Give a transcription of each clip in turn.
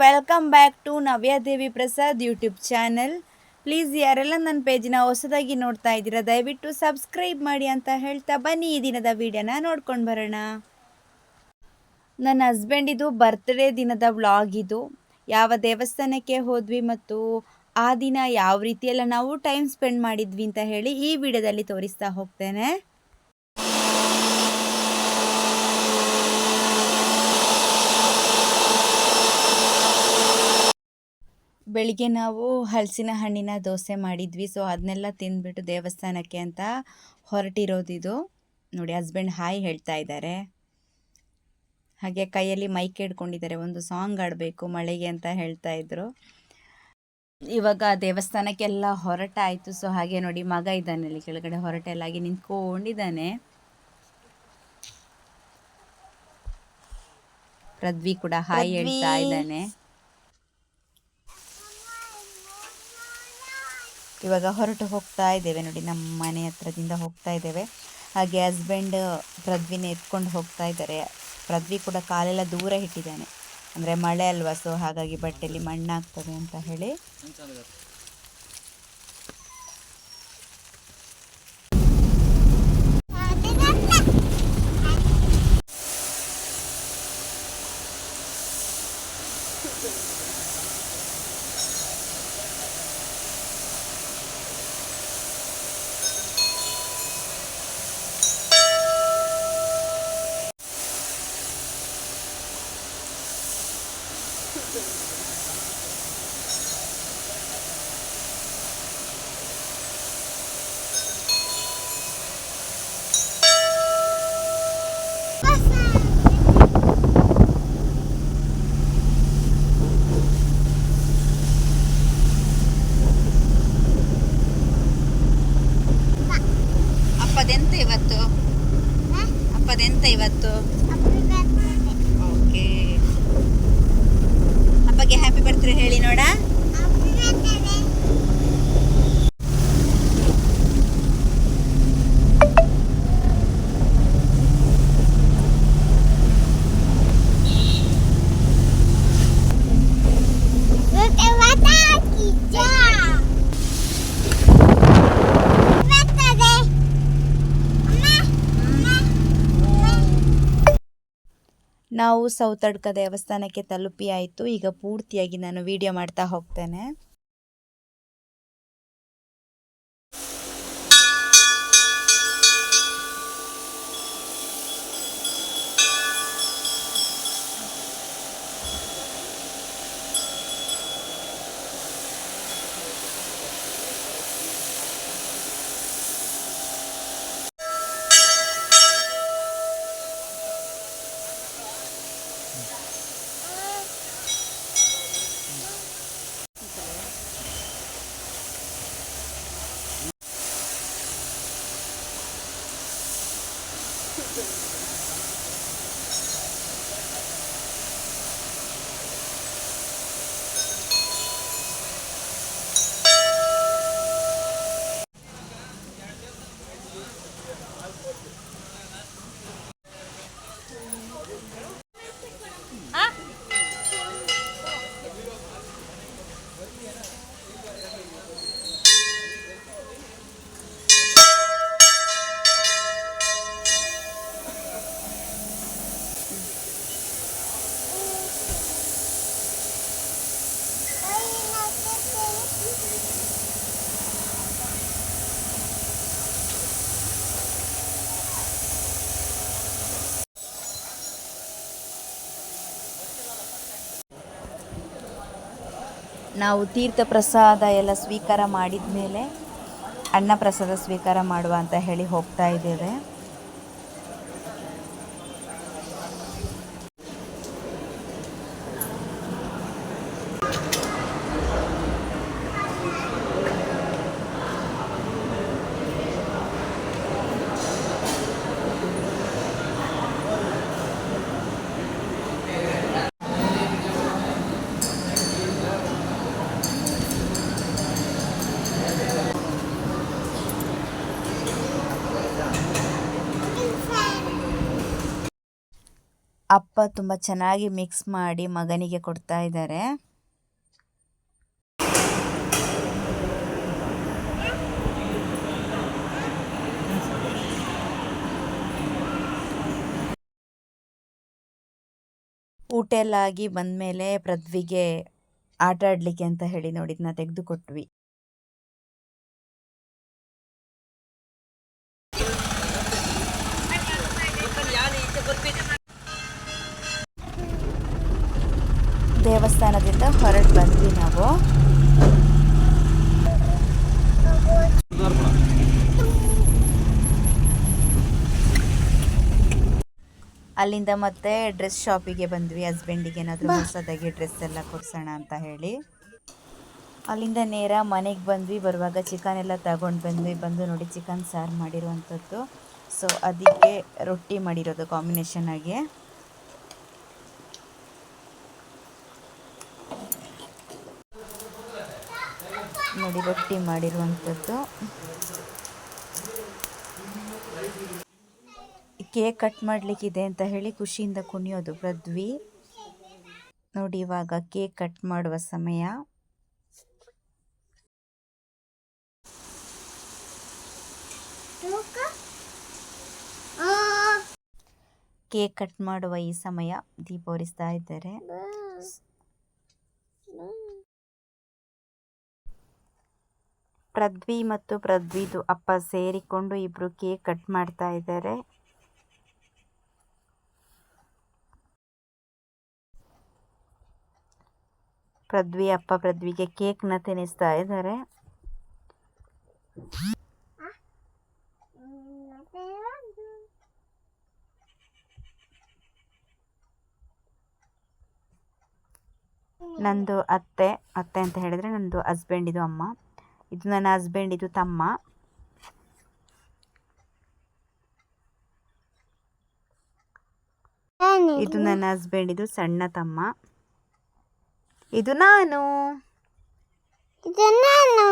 Welcome back to Navyadevi Prasad YouTube channel please ಯಾರೆಲ್ಲ ನನ್ನ ಪೇಜ್ನ ಹೊಸದಾಗಿ ನೋಡ್ತಾ ಇದ್ದೀರಾ, ದಯವಿಟ್ಟು ಸಬ್ಸ್ಕ್ರೈಬ್ ಮಾಡಿ ಅಂತ ಹೇಳ್ತಾ ಬನ್ನಿ ಈ ದಿನದ ವಿಡಿಯೋನ ನೋಡ್ಕೊಂಡು ಬರೋಣ. ನನ್ನ ಹಸ್ಬೆಂಡಿದು ಬರ್ತ್ಡೇ ದಿನದ ವ್ಲಾಗ್ ಇದು. ಯಾವ ದೇವಸ್ಥಾನಕ್ಕೆ ಹೋದ್ವಿ ಮತ್ತು ಆ ದಿನ ಯಾವ ರೀತಿಯೆಲ್ಲ ನಾವು ಟೈಮ್ ಸ್ಪೆಂಡ್ ಮಾಡಿದ್ವಿ ಅಂತ ಹೇಳಿ ಈ ವಿಡಿಯೋದಲ್ಲಿ ತೋರಿಸ್ತಾ ಹೋಗ್ತೇನೆ. ಬೆಳಿಗ್ಗೆ ನಾವು ಹಲಸಿನ ಹಣ್ಣಿನ ದೋಸೆ ಮಾಡಿದ್ವಿ. ಸೊ ಅದನ್ನೆಲ್ಲ ತಿಂದ್ಬಿಟ್ಟು ದೇವಸ್ಥಾನಕ್ಕೆ ಅಂತ ಹೊರಟಿರೋದಿದು. ನೋಡಿ ಹಸ್ಬೆಂಡ್ ಹಾಯ್ ಹೇಳ್ತಾ ಇದ್ದಾರೆ. ಹಾಗೆ ಕೈಯಲ್ಲಿ ಮೈಕ್ ಹಿಡ್ಕೊಂಡಿದ್ದಾರೆ. ಒಂದು ಸಾಂಗ್ ಆಡಬೇಕು ಮಳೆಗೆ ಅಂತ ಹೇಳ್ತಾ ಇದ್ರು. ಇವಾಗ ದೇವಸ್ಥಾನಕ್ಕೆಲ್ಲ ಹೊರಟಾಯಿತು. ಸೊ ಹಾಗೆ ನೋಡಿ ಮಗ ಇದ್ದಾನೆ ಅಲ್ಲಿ ಕೆಳಗಡೆ. ಹೊರಟೆಲ್ಲಾಗಿ ನಿಂತ್ಕೊಂಡಿದ್ದಾನೆ. ಪೃಥ್ವಿ ಕೂಡ ಹಾಯ್ ಹೇಳ್ತಾ ಇದ್ದಾನೆ. ಇವಾಗ ಹೊರಟು ಹೋಗ್ತಾ ಇದ್ದೇವೆ ನೋಡಿ, ನಮ್ಮ ಮನೆ ಹತ್ರದಿಂದ ಹೋಗ್ತಾ ಇದ್ದೇವೆ. ಹಾಗೆ ಹಸ್ಬೆಂಡ್ ಪೃಥ್ವಿನ ಎತ್ಕೊಂಡು ಹೋಗ್ತಾ ಇದ್ದಾರೆ. ಪೃಥ್ವಿ ಕೂಡ ಕಾಲೆಲ್ಲ ದೂರ ಇಟ್ಟಿದ್ದಾನೆ. ಅಂದರೆ ಮಳೆ ಅಲ್ವಾ ಸೊ ಹಾಗಾಗಿ ಬಟ್ಟೆಯಲ್ಲಿ ಮಣ್ಣಾಗ್ತದೆ ಅಂತ ಹೇಳಿ. ಇವತ್ತು ಅಪ್ಪದೆಂತ ಇವತ್ತು ಅಪ್ಪಗೆ ಹ್ಯಾಪಿ ಬರ್ತ್ಡೇ ಹೇಳಿ ನೋಡ. ನಾವು ಸೌತಡ್ಕ ದೇವಸ್ಥಾನಕ್ಕೆ ತಲುಪಿ ಆಯಿತು ಈಗ ಪೂರ್ತಿಯಾಗಿ ನಾನು ವೀಡಿಯೋ ಮಾಡ್ತಾ ಹೋಗ್ತೇನೆ. ನಾವು ತೀರ್ಥ ಪ್ರಸಾದ ಎಲ್ಲ ಸ್ವೀಕಾರ ಮಾಡಿದ ಮೇಲೆ ಅನ್ನ ಪ್ರಸಾದ ಸ್ವೀಕಾರ ಮಾಡುವ ಅಂತ ಹೇಳಿ ಹೋಗ್ತಾ ಇದ್ದೇವೆ. ಅಪ್ಪ ತುಂಬ ಚೆನ್ನಾಗಿ ಮಿಕ್ಸ್ ಮಾಡಿ ಮಗನಿಗೆ ಕೊಡ್ತಾ ಇದ್ದಾರೆ. ಊಟ ಎಲ್ಲ ಆಗಿ ಬಂದಮೇಲೆ ಪೃಥ್ವಿಗೆ ಆಟ ಆಡಲಿಕ್ಕೆ ಅಂತ ಹೇಳಿ ನೋಡಿದ್ನ, ತೆಗೆದು ದೇವಸ್ಥಾನದಿಂದ ಹೊರಟು ಬಂದ್ವಿ ನಾವು. ಅಲ್ಲಿಂದ ಮತ್ತೆ ಡ್ರೆಸ್ ಶಾಪಿಗೆ ಬಂದ್ವಿ. ಹಸ್ಬೆಂಡಿಗೆ ಏನಾದರೂ ಹೊಸದಾಗಿ ಡ್ರೆಸ್ ಎಲ್ಲ ಕೊಡ್ಸೋಣ ಅಂತ ಹೇಳಿ. ಅಲ್ಲಿಂದ ನೇರ ಮನೆಗೆ ಬಂದ್ವಿ. ಬರುವಾಗ ಚಿಕನ್ ಎಲ್ಲ ತಗೊಂಡು ಬಂದ್ವಿ. ಬಂದು ನೋಡಿ ಚಿಕನ್ ಸಾರು ಮಾಡಿರುವಂಥದ್ದು ಸೊ ಅದಕ್ಕೆ ರೊಟ್ಟಿ ಮಾಡಿರೋದು ಕಾಂಬಿನೇಷನ್ ಆಗಿ. ನೋಡಿ ರೊಟ್ಟಿ ಮಾಡಿರುವಂಥದ್ದು. ಕೇಕ್ ಕಟ್ ಮಾಡಲಿಕ್ಕಿದೆ ಅಂತ ಹೇಳಿ ಖುಷಿಯಿಂದ ಕುಣಿಯೋದು ಪೃಥ್ವಿ ನೋಡಿ ಇವಾಗ ಕೇಕ್ ಕಟ್ ಮಾಡುವ ಸಮಯ. ಕೇಕ್ ಕಟ್ ಮಾಡುವ ಈ ಸಮಯ ದೀಪ ಇದ್ದಾರೆ. ಪೃಥ್ವಿ ಮತ್ತು ಪೃಥ್ವಿದು ಅಪ್ಪ ಸೇರಿಕೊಂಡು ಇಬ್ರು ಕೇಕ್ ಕಟ್ ಮಾಡ್ತಾ ಇದ್ದಾರೆ. ಪೃಥ್ವಿ ಅಪ್ಪ ಕೇಕ್ ಕೇಕ್ನ ತಿನ್ನಿಸ್ತಾ ಇದ್ದಾರೆ. ನಂದು ಅತ್ತೆ ಅತ್ತೆ ಅಂತ ಹೇಳಿದ್ರೆ ನಂದು ಹಸ್ಬೆಂಡ್ ಇದು ಅಮ್ಮ. ಇದು ನನ್ನ ಹಸ್ಬೆಂಡ್ ಇದು ತಮ್ಮ. ಇದು ನನ್ನ ಹಸ್ಬೆಂಡ್ ಇದು ಸಣ್ಣ ತಮ್ಮ. ಇದು ನಾನು. ಇದು ನಾನು.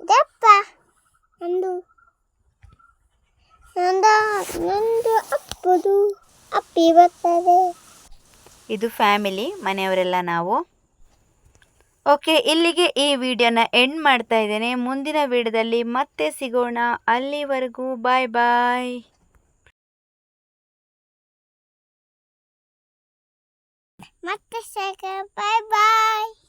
ಇದಪ್ಪ. ನಂದು. ನಂದ ನಂದು ಅಪ್ಪದು ಅಪ್ಪಿ ಬರ್ತದೆ ಇದು ಫ್ಯಾಮಿಲಿ ಮನೆಯವರೆಲ್ಲ ನಾವು. ಓಕೆ ಇಲ್ಲಿಗೆ ಈ ವಿಡಿಯೋನ ಎಂಡ್ ಮಾಡ್ತಾ ಇದ್ದೇನೆ. ಮುಂದಿನ ವಿಡಿಯೋದಲ್ಲಿ ಮತ್ತೆ ಸಿಗೋಣ. ಅಲ್ಲಿವರೆಗೂ ಬಾಯ್ ಬಾಯ್ ಮತ್ತೆ ಬಾಯ್ ಬಾಯ್